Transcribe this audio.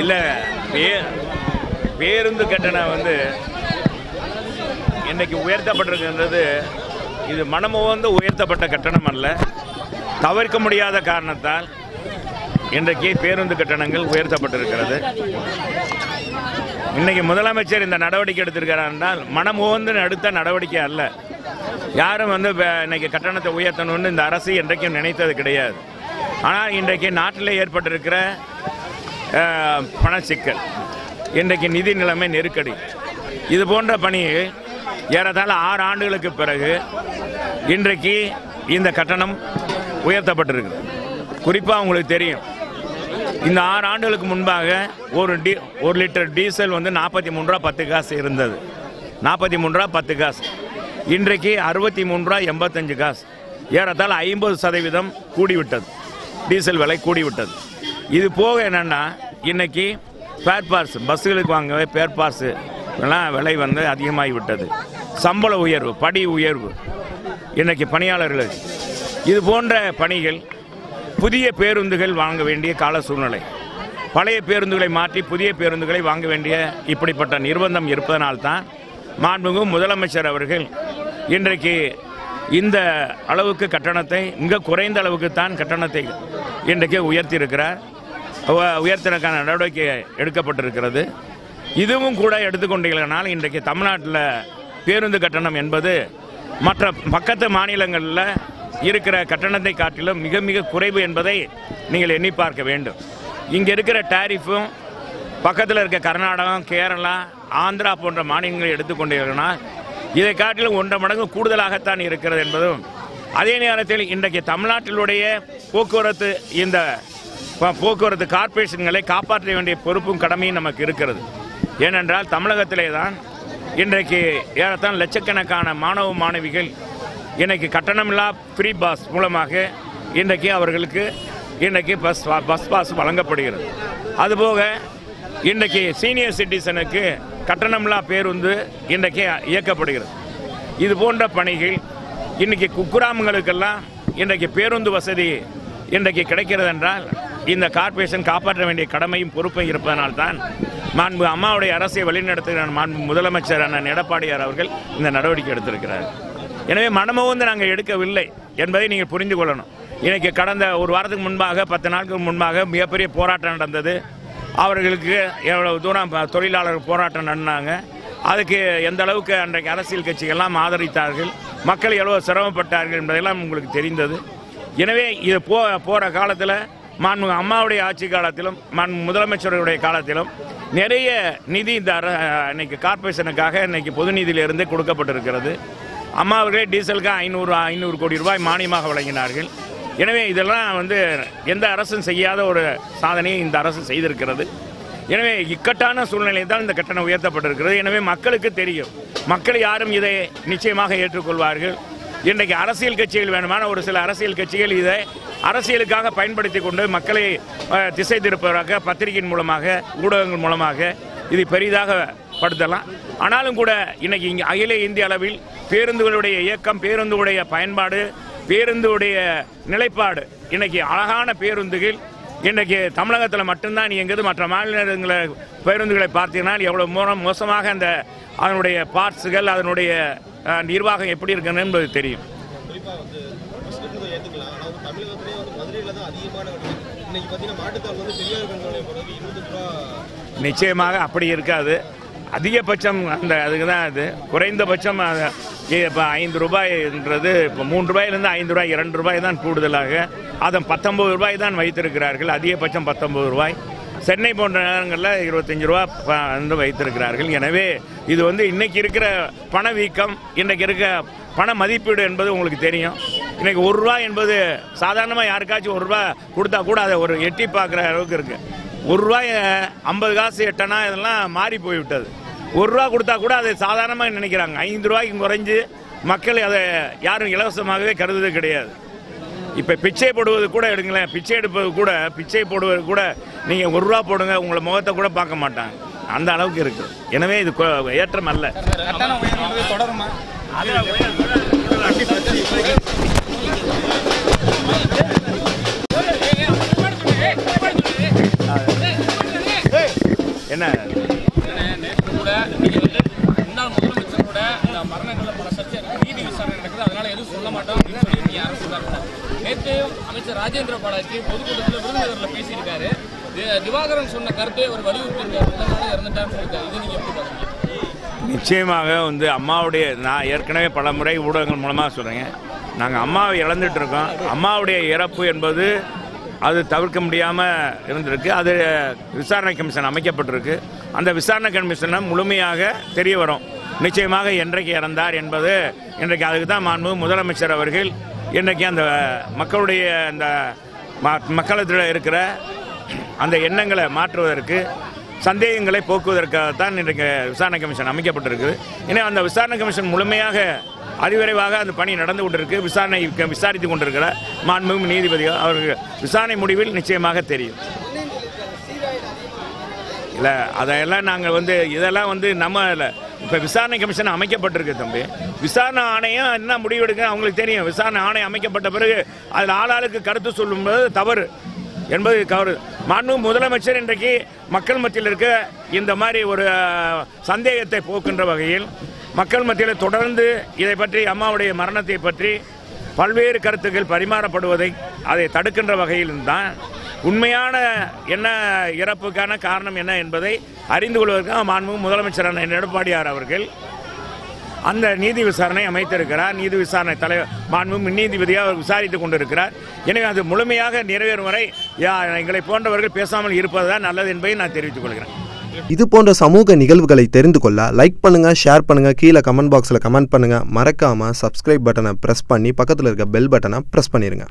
இல்லை பே பேருந்து கட்டணம் வந்து இன்னைக்கு உயர்த்தப்பட்டிருக்கின்றது இது மனமுவந்து உயர்த்தப்பட்ட கட்டணம் அல்ல. தவிர்க்க முடியாத காரணத்தால் இன்றைக்கு பேருந்து கட்டணங்கள் உயர்த்தப்பட்டிருக்கிறது. இன்னைக்கு முதலமைச்சர் இந்த நடவடிக்கை எடுத்திருக்கிறார் என்றால் மனமுவந்து எடுத்த நடவடிக்கை அல்ல. யாரும் வந்து இன்னைக்கு கட்டணத்தை உயர்த்தணும்னு இந்த அரசு என்றைக்கும் நினைத்தது கிடையாது. ஆனால் இன்றைக்கு நாட்டில் ஏற்பட்டிருக்கிற பணச்சிக்கல் பண சிக்கல் இன்றைக்கு நிதி நிலைமை நெருக்கடி. இது போன்ற பணி ஏறத்தாழ ஆறு ஆண்டுகளுக்கு பிறகு இன்றைக்கு இந்த கட்டணம் உயர்த்தப்பட்டிருக்கு குறிப்பாக உங்களுக்கு தெரியும். இந்த ஆறு ஆண்டுகளுக்கு முன்பாக ஒரு டி ஒரு லிட்டர் டீசல் வந்து நாற்பத்தி மூணு ரூபா பத்து காசு இருந்தது. நாற்பத்தி மூணு ரூபா பத்து காசு. இன்றைக்கு அறுபத்தி மூணு ரூபா எண்பத்தஞ்சு காசு. ஏறத்தால் ஐம்பது சதவீதம் கூடிவிட்டது. டீசல் விலை கூடிவிட்டது. இது போக என்னென்னா இன்றைக்கி ஃபேர் பார்ஸ் பஸ்ஸுகளுக்கு வாங்கவே பேர் பார்ஸு எல்லாம் விலை வந்து அதிகமாகிவிட்டது. சம்பள உயர்வு படி உயர்வு இன்றைக்கி பணியாளர்களுக்கு இது போன்ற பணிகள் புதிய பேருந்துகள் வாங்க வேண்டிய கால சூழ்நிலை. பழைய பேருந்துகளை மாற்றி புதிய பேருந்துகளை வாங்க வேண்டிய இப்படிப்பட்ட நிர்பந்தம் இருப்பதனால்தான் மாண்புமிகு முதலமைச்சர் அவர்கள் இன்றைக்கு இந்த அளவுக்கு கட்டணத்தை மிக குறைந்த அளவுக்கு தான் கட்டணத்தை இன்றைக்கு உயர்த்தியிருக்கிறார். உயர்த்தினக்கான நடவடிக்கை எடுக்கப்பட்டிருக்கிறது. இதுவும் கூட எடுத்துக்கொண்டீர்களானால் இன்றைக்கு தமிழ்நாட்டில் பேருந்து கட்டணம் என்பது மற்ற பக்கத்து மாநிலங்களில் இருக்கிற கட்டணத்தை காட்டிலும் மிக மிக குறைவு என்பதை நீங்கள் எண்ணி பார்க்க வேண்டும். இங்கே இருக்கிற டாரிஃபும் பக்கத்தில் இருக்க கர்நாடகம் கேரளா ஆந்திரா போன்ற மாநிலங்களை எடுத்துக்கொண்டீர்கள்னால் இதை காட்டிலும் ஒன்றரை மடங்கு கூடுதலாகத்தான் இருக்கிறது என்பதும் அதே நேரத்தில் இன்றைக்கு தமிழ்நாட்டிலுடைய போக்குவரத்து இந்த போக்குவரத்து கார்ப்பரேஷன்களை காப்பாற்ற வேண்டிய பொறுப்பும் கடமையும் நமக்கு இருக்கிறது. ஏனென்றால் தமிழகத்திலே தான் இன்றைக்கு ஏறத்தான் லட்சக்கணக்கான மாணவ மாணவிகள் இன்றைக்கு கட்டணமில்லா ஃப்ரீ பாஸ் மூலமாக இன்றைக்கு அவர்களுக்கு இன்றைக்கு பஸ் பஸ் பாஸ் வழங்கப்படுகிறது. அதுபோக இன்றைக்கு சீனியர் சிட்டிசனுக்கு கட்டணமில்லா பேருந்து இன்றைக்கு இயக்கப்படுகிறது. இது போன்ற பணிகள் இன்றைக்கி குக்கிராமங்களுக்கெல்லாம் இன்றைக்கு பேருந்து வசதி இன்றைக்கு கிடைக்கிறது என்றால் இந்த கார்ப்பரேஷன் காப்பாற்ற வேண்டிய கடமையும் பொறுப்பும் இருப்பதனால்தான் மாண்பு அம்மாவுடைய அரசை வழிநடத்துகிற மாண்பு முதலமைச்சர் அண்ணன் எடப்பாடியார் அவர்கள் இந்த நடவடிக்கை எடுத்திருக்கிறார். எனவே மனமுவந்து நாங்கள் எடுக்கவில்லை என்பதை நீங்கள் புரிந்து கொள்ளணும். இன்றைக்கு கடந்த ஒரு வாரத்துக்கு முன்பாக பத்து நாட்களுக்கு முன்பாக மிகப்பெரிய போராட்டம் நடந்தது. அவர்களுக்கு எவ்வளவு தூரம் தொழிலாளர் போராட்டம் நடந்தாங்க. அதுக்கு எந்த அளவுக்கு அன்றைக்கு அரசியல் கட்சிகள்லாம் ஆதரித்தார்கள் மக்கள் எவ்வளவு சிரமப்பட்டார்கள் என்பதெல்லாம் உங்களுக்கு தெரிந்தது. எனவே இது போ போகிற காலத்தில் மாண்புமிகு அம்மாவுடைய ஆட்சி காலத்திலும் மாண்பு முதலமைச்சருடைய காலத்திலும் நிறைய நிதி இந்த இன்னைக்கு கார்ப்பரேஷனுக்காக இன்னைக்கு பொது நிதியிலிருந்து கொடுக்கப்பட்டிருக்கிறது. அம்மா அவர்களே டீசலுக்கு ஐநூறு ஐநூறு கோடி ரூபாய் மானியமாக வழங்கினார்கள். எனவே இதெல்லாம் வந்து எந்த அரசும் செய்யாத ஒரு சாதனையை இந்த அரசு செய்திருக்கிறது. எனவே இக்கட்டான சூழ்நிலை தான் இந்த கட்டணம் உயர்த்தப்பட்டிருக்கிறது. எனவே மக்களுக்கு தெரியும். மக்கள் யாரும் இதை நிச்சயமாக ஏற்றுக்கொள்வார்கள். இன்றைக்கு அரசியல் கட்சிகள் வேணுமான ஒரு சில அரசியல் கட்சிகள் இதை அரசியலுக்காக பயன்படுத்தி கொண்டு மக்களை திசை திருப்பதாக பத்திரிகையின் மூலமாக ஊடகங்கள் மூலமாக இது பெரிதாக படுத்தலாம். ஆனாலும் கூட இன்னைக்கு இங்கே அகில இந்திய அளவில் பேருந்துகளுடைய இயக்கம் பேருந்துடைய பயன்பாடு பேருந்துடைய நிலைப்பாடு. இன்னைக்கு அழகான பேருந்துகள் இன்றைக்கு தமிழகத்தில் மட்டும்தான் இயங்குது. மற்ற மாநிலங்களை பேருந்துகளை பார்த்தீங்கன்னா எவ்வளோ மோ மோசமாக அந்த அதனுடைய பார்ட்ஸுகள் அதனுடைய நிர்வாகம் எப்படி இருக்குன்னு என்பது தெரியும். நிச்சயமாக அப்படி இருக்காது. அதிகபட்சம் அந்த அதுக்கு தான் அது. குறைந்தபட்சம் அது- இப்போ ஐந்து ரூபாய்ன்றது இப்போ மூன்று ரூபாயிலிருந்து ஐந்து ரூபாய் இரண்டு ரூபாய் தான் கூடுதலாக. அதை பத்தொம்பது ரூபாய் தான் வைத்திருக்கிறார்கள். அதிகபட்சம் பத்தொம்பது ரூபாய். சென்னை போன்ற நேரங்களில் இருபத்தஞ்சி ரூபா வந்து வைத்திருக்கிறார்கள். எனவே இது வந்து இன்னைக்கு இருக்கிற பணவீக்கம் இன்றைக்கு இருக்க பண மதிப்பீடு என்பது உங்களுக்கு தெரியும். இன்றைக்கி ஒரு ரூபா என்பது சாதாரணமாக யாருக்காச்சும் ஒரு ரூபா கொடுத்தா கூட அதை ஒரு எட்டி பார்க்குற அளவுக்கு இருக்குது ஒரு ரூபாய் ஐம்பது காசு எட்டனா இதெல்லாம் மாறி போய்விட்டது. ஒரு ரூபா கொடுத்தா கூட அதை சாதாரணமாக நினைக்கிறாங்க. ஐந்து ரூபாய்க்கு குறைஞ்சு மக்கள் அதை யாரும் இலவசமாகவே கருதுவது கிடையாது. இப்போ பிச்சை போடுவது கூட எடுங்களேன். பிச்சை எடுப்பது கூட பிச்சை போடுவது கூட நீங்கள் ஒரு ரூபா போடுங்க உங்களை முகத்தை கூட பார்க்க மாட்டாங்க. அந்த அளவுக்கு இருக்கு. எனவே இது ஏற்றம் அல்ல. தொடருமா என்ன? தரப்புல நேற்று அமைச்சர் ராஜேந்திர பாலாஜி பொதுக்கூட்டத்தில் விருதுநகரில் பேசியிருக்காரு. திவாகரன் சொன்ன கருத்தை அவர் வலியுறுத்தியிருக்காரு. இதனால இறந்துட்டாருன்னு சொல்லியிருக்காரு. இது நீங்க எப்படி பாக்குறீங்க நிச்சயமாக வந்து அம்மாவுடைய நான் ஏற்கனவே பல முறை ஊடகங்கள் மூலமாக சொல்கிறேங்க நாங்கள் அம்மாவை இழந்துட்டு இருக்கோம் அம்மாவுடைய இறப்பு என்பது அது தவிர்க்க முடியாமல் இருந்திருக்கு. அது விசாரணை கமிஷன் அமைக்கப்பட்டிருக்கு. அந்த விசாரணை கமிஷனை முழுமையாக தெரிய வரும். நிச்சயமாக என்றைக்கு இறந்தார் என்பது இன்றைக்கு அதுக்கு தான் மாண்பு முதலமைச்சர் அவர்கள் இன்றைக்கி அந்த மக்களுடைய அந்த ம- மக்களத்தில் இருக்கிற அந்த எண்ணங்களை மாற்றுவதற்கு சந்தேகங்களை போக்குவதற்காகத்தான் இன்றைக்கு விசாரணை கமிஷன் அமைக்கப்பட்டிருக்குது. ஏன்னா அந்த விசாரணை கமிஷன் முழுமையாக அதிவிரைவாக அந்த பணி நடந்து கொண்டிருக்கு விசாரணை விசாரித்து கொண்டிருக்கிற மாண்புமிகு நீதிபதிகள் அவர்கள். விசாரணை முடிவில் நிச்சயமாக தெரியும். இல்லை அதையெல்லாம் நாங்கள் வந்து இதெல்லாம் வந்து நம்ம இல்லை இப்போ விசாரணை கமிஷன் அமைக்கப்பட்டிருக்கு தம்பி. விசாரணை ஆணையம் என்ன முடிவெடுக்க அவங்களுக்கு தெரியும். விசாரணை ஆணையம் அமைக்கப்பட்ட பிறகு அதில் ஆளாளுக்கு கருத்து சொல்லும்போது தவறு என்பது கவரு. மாண்பு முதலமைச்சர் இன்றைக்கு மக்கள் மத்தியில் இருக்க இந்த மாதிரி ஒரு சந்தேகத்தை போக்கின்ற வகையில் மக்கள் மத்தியில் தொடர்ந்து இதை பற்றி அம்மாவுடைய மரணத்தை பற்றி பல்வேறு கருத்துக்கள் பரிமாறப்படுவதை அதை தடுக்கின்ற வகையில் தான் உண்மையான என்ன இறப்புக்கான காரணம் என்ன என்பதை அறிந்து கொள்வதற்காக மாண்பு முதலமைச்சரான எடப்பாடியார் அவர்கள் அந்த நீதி விசாரணை அமைத்திருக்கிறார். நீதி விசாரணை தலைவர் மாண்பு நீதிபதியாக அவர் விசாரித்துக் கொண்டிருக்கிறார். எனவே அது முழுமையாக நிறைவேறும் வரை எங்களை போன்றவர்கள் பேசாமல் இருப்பதுதான் நல்லது என்பதை நான் தெரிவித்துக் கொள்கிறேன். இது போன்ற சமூக நிகழ்வுகளை தெரிந்து கொள்ள லைக் பண்ணுங்க ஷேர் பண்ணுங்க கீழே கமெண்ட் பாக்ஸில் கமெண்ட் பண்ணுங்க. மறக்காம சப்ஸ்கிரைப் பட்டனை ப்ரெஸ் பண்ணி பக்கத்தில் இருக்க பெல் பட்டனை ப்ரெஸ் பண்ணிருங்க.